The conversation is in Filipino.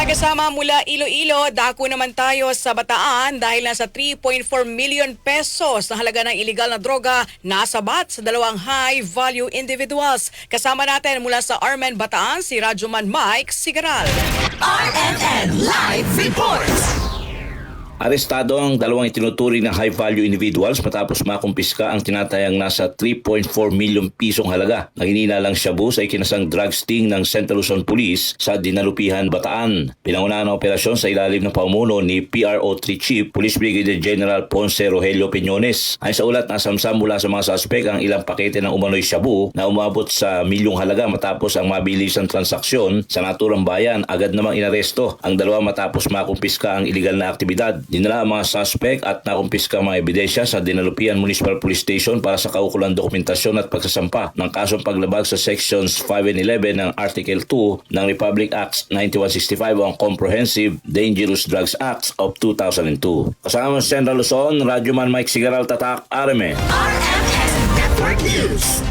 Kasama mula Iloilo, dako naman tayo sa Bataan dahil nasa 3.4 million pesos na halaga ng illegal na droga nasabat sa dalawang high-value individuals. Kasama natin mula sa Armen Bataan si Radyoman Mike Sigaral. RMN. Arestado ang dalawang itinuturing na high-value individuals matapos makumpiska ang tinatayang nasa 3.4 milyon pisong halaga na hininalang shabu sa ikinasang drug sting ng Central Luzon Police sa Dinalupihan, Bataan. Pinangunahan ang operasyon sa ilalim ng paumuno ni PRO3 Chief Police Brigadier General Ponce Rogelio Piñones. Ay sa ulat, nasamsam mula sa mga suspek ang ilang pakete ng umano'y shabu na umabot sa milyong halaga matapos ang mabilisang transaksyon sa naturang bayan. Agad namang inaresto ang dalawa matapos makumpiska ang iligal na aktibidad. Dinala ang mga suspect at nakumpiska mga ebidensya sa Dinalupian Municipal Police Station para sa kaukulang dokumentasyon at pagsasampa ng kasong paglabag sa Sections 5 and 11 ng Article 2 ng Republic Acts 9165 o ang Comprehensive Dangerous Drugs Acts of 2002. Kasama sa Central Luzon, Radyoman Mike Sigaral Tatak, Arme. RMN Network News.